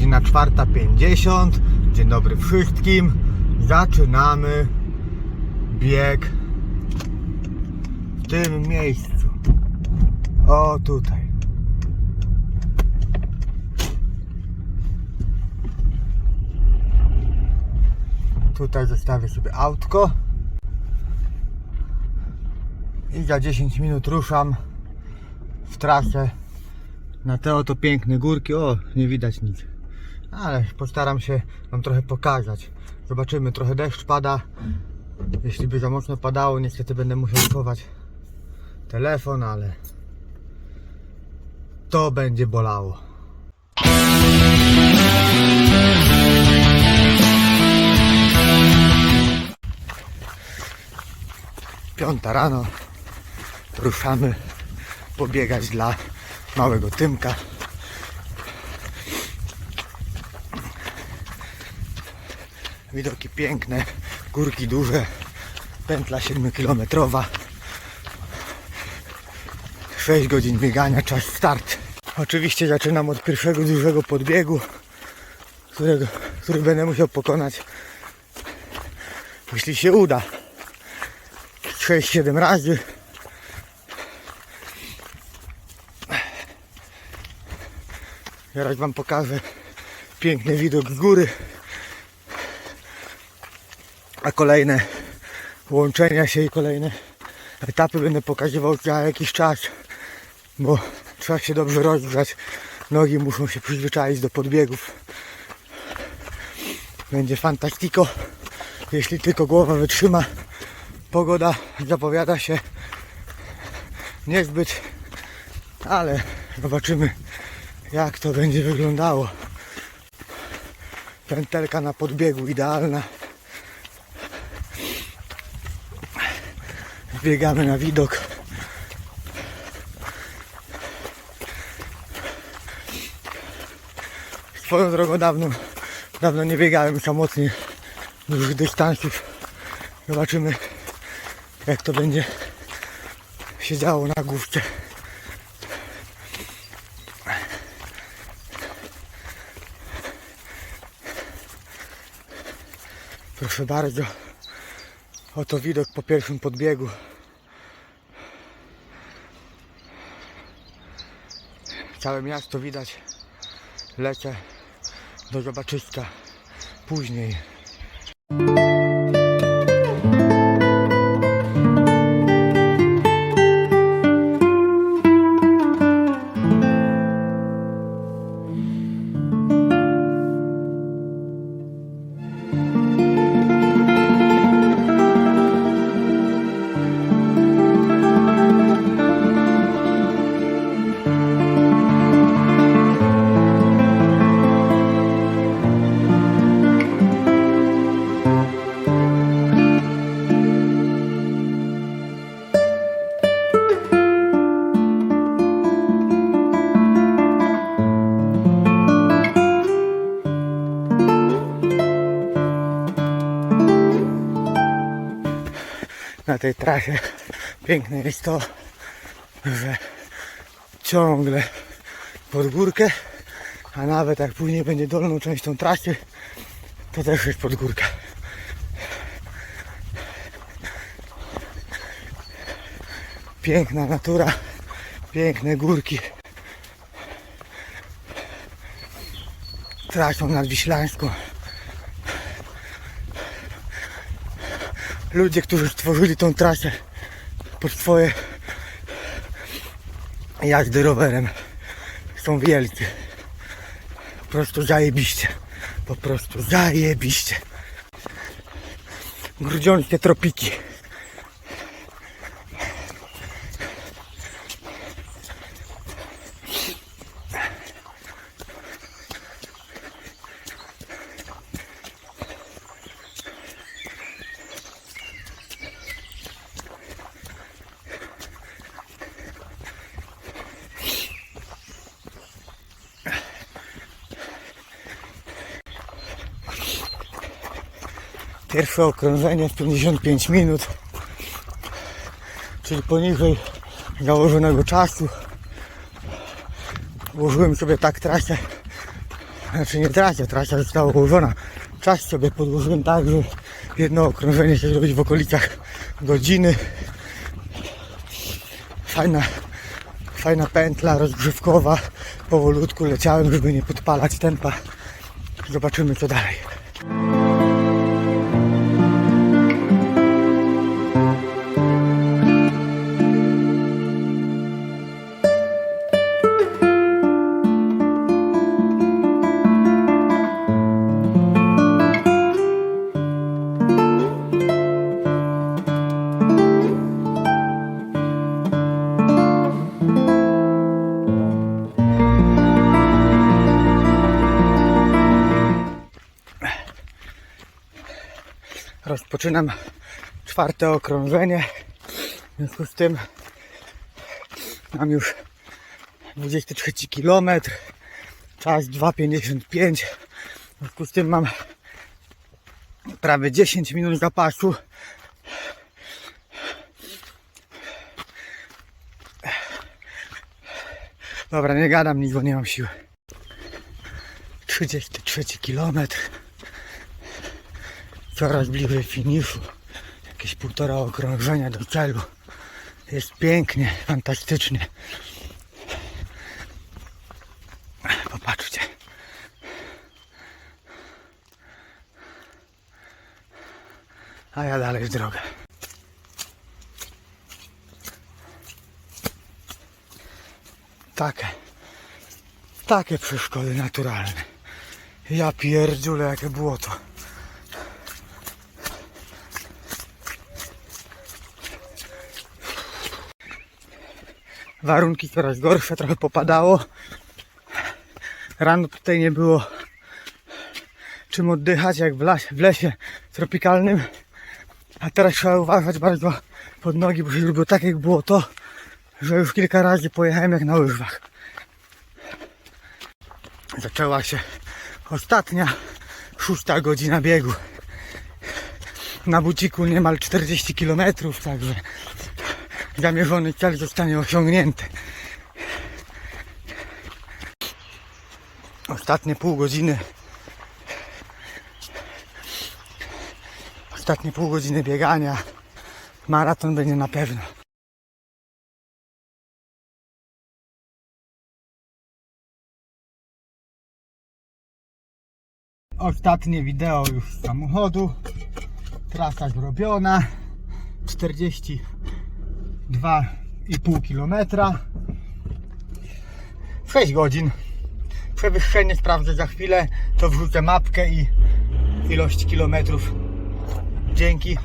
godzina 4.50. Dzień dobry wszystkim. Zaczynamy bieg w tym miejscu. O tutaj. Tutaj zostawię sobie autko. I za 10 minut ruszam w trasę na te oto piękne górki. O, nie widać nic. Ale postaram się Wam trochę pokazać. Zobaczymy, trochę deszcz pada. Jeśli by za mocno padało, niestety będę musiał schować telefon, ale to będzie bolało. Piąta rano. Ruszamy pobiegać dla małego Tymka. Widoki piękne, górki duże, pętla 7-kilometrowa. 6 godzin biegania, czas start. Oczywiście zaczynam od pierwszego dużego podbiegu, którego, który będę musiał pokonać, jeśli się uda. 6-7 razy. Zaraz Wam pokażę piękny widok z góry. A kolejne łączenia się i kolejne etapy będę pokazywał za jakiś czas, bo trzeba się dobrze rozgrzać. Nogi muszą się przyzwyczaić do podbiegów. Będzie fantastiko, jeśli tylko głowa wytrzyma. Pogoda zapowiada się niezbyt, ale zobaczymy jak to będzie wyglądało. Pętelka na podbiegu idealna. Biegamy na widok. Swoją drogą dawno, dawno nie biegałem samotnie dużych dystansów. Zobaczymy jak to będzie się działo na główce. Proszę bardzo. Oto widok po pierwszym podbiegu. Całe miasto widać. Lecę do zobaczyska później. Tej trasie piękne jest to, że ciągle pod górkę, a nawet jak później będzie dolną częścią trasy, to też jest pod górkę. Piękna natura, piękne górki. Trasą nadwiślańską. Ludzie, którzy stworzyli tą trasę pod swoje jazdy rowerem są wielcy. Po prostu zajebiście. Po prostu zajebiście. Grudziąckie tropiki. Pierwsze okrążenie w 55 minut, czyli poniżej założonego czasu. Ułożyłem sobie tak trasę, Znaczy nie trasie, trasa została ułożona. Czas sobie podłożyłem tak, że jedno okrążenie się zrobić w okolicach godziny. Fajna, fajna pętla rozgrzewkowa. Powolutku leciałem, żeby nie podpalać tempa. Zobaczymy co dalej. Rozpoczynam czwarte okrążenie. W związku z tym mam już 23 km. Czas 2,55. W związku z tym mam prawie 10 minut zapasu. Dobra, nie gadam nic, bo nie mam siły. 33 kilometr coraz bliżej finiszu. Jakieś półtora okrążenia do celu. Jest pięknie, fantastycznie. Popatrzcie. A ja dalej w drogę. Takie. Takie przeszkody naturalne. Ja pierdziule jakie było to. Warunki coraz gorsze, trochę popadało. Rano tutaj nie było czym oddychać, jak w, las, w lesie tropikalnym. A teraz trzeba uważać bardzo pod nogi, bo się zrobiło tak jak było to, że już kilka razy pojechałem jak na łyżwach. Zaczęła się ostatnia, szósta godzina biegu. Na buciku niemal 40 km, także zamierzony cel zostanie osiągnięty. Ostatnie pół godziny. Ostatnie pół godziny biegania. Maraton będzie na pewno. Ostatnie wideo już z samochodu. Trasa zrobiona. 40 2,5 km 6 godzin. Przewyższenie sprawdzę za chwilę. To wrzucę mapkę i ilość kilometrów. Dzięki